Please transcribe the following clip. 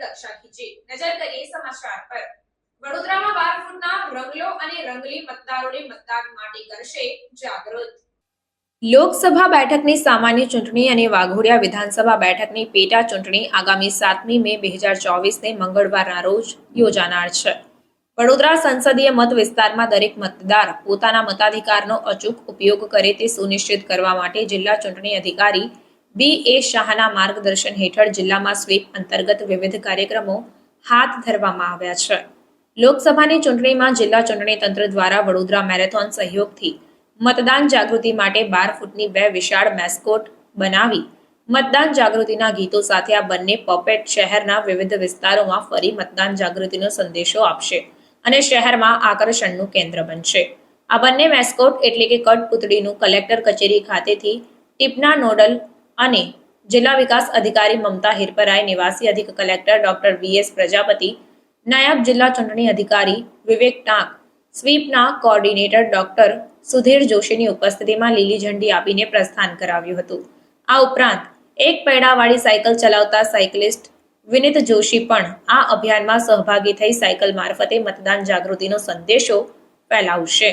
કક્ષા ખીચી નજર કરીએ સમાચાર પર. વડોદરામાં બાર ફૂટના રંગલો અને રંગલી મતદારોને મતદાન માટે કરશે જાગૃત. લોકસભા બેઠકની સામાન્ય ચૂંટણી અને વાઘોડિયા વિધાનસભા બેઠકની પેટા ચૂંટણી આગામી સાતમી મે બે હજાર ચોવીસને મંગળવારના રોજ યોજાનાર છે. વડોદરા સંસદીય મત વિસ્તારમાં દરેક મતદાર પોતાના મતાધિકારનો અચૂક ઉપયોગ કરે તે સુનિશ્ચિત કરવા માટે જિલ્લા ચૂંટણી અધિકારી બી એ શાહના માર્ગદર્શન હેઠળ જિલ્લામાં સ્વીપ અંતર્ગત વિવિધ કાર્યક્રમો હાથ ધરવામાં આવ્યા છે. લોકસભાની ચૂંટણીમાં જિલ્લા ચૂંટણી તંત્ર દ્વારા વડોદરા મેરેથોન સહયોગથી મતદાન જાગૃતિ માટે બાર ફૂટની બે વિશાળ મેસ્કોટ બનાવી મતદાન જાગૃતિના ગીતો સાથે આ બંને પપેટ શહેરના વિવિધ વિસ્તારોમાં ફરી મતદાન જાગૃતિનો સંદેશો આપશે અને શહેરમાં આકર્ષણનું કેન્દ્ર બનશે. આ બંને મેસ્કોટ એટલે કે કઠપુતળીનું કલેક્ટર કચેરી ખાતેથી ટીપના નોડલ અને જિલ્લા વિકાસ અધિકારી મમતા હિરપરાય, નિવાસી અધિક collector doctor V S Prajapati, નાયબ જિલ્લા ચૂંટણી અધિકારી વિવેક ટાંક, સ્વીપના કોઓર્ડિનેટર ડોક્ટર સુધીર જોશીની ઉપસ્થિતિમાં લીલી ઝંડી આપીને પ્રસ્થાન કરાવ્યું હતું. આ ઉપરાંત, એક પૈડાવાળી સાયકલ ચલાવતા સાયકલિસ્ટ વિનિત જોશી પણ આ અભિયાનમાં સહભાગી થઈ સાયકલ મારફતે મતદાન જાગૃતિનો સંદેશો ફેલાવશે.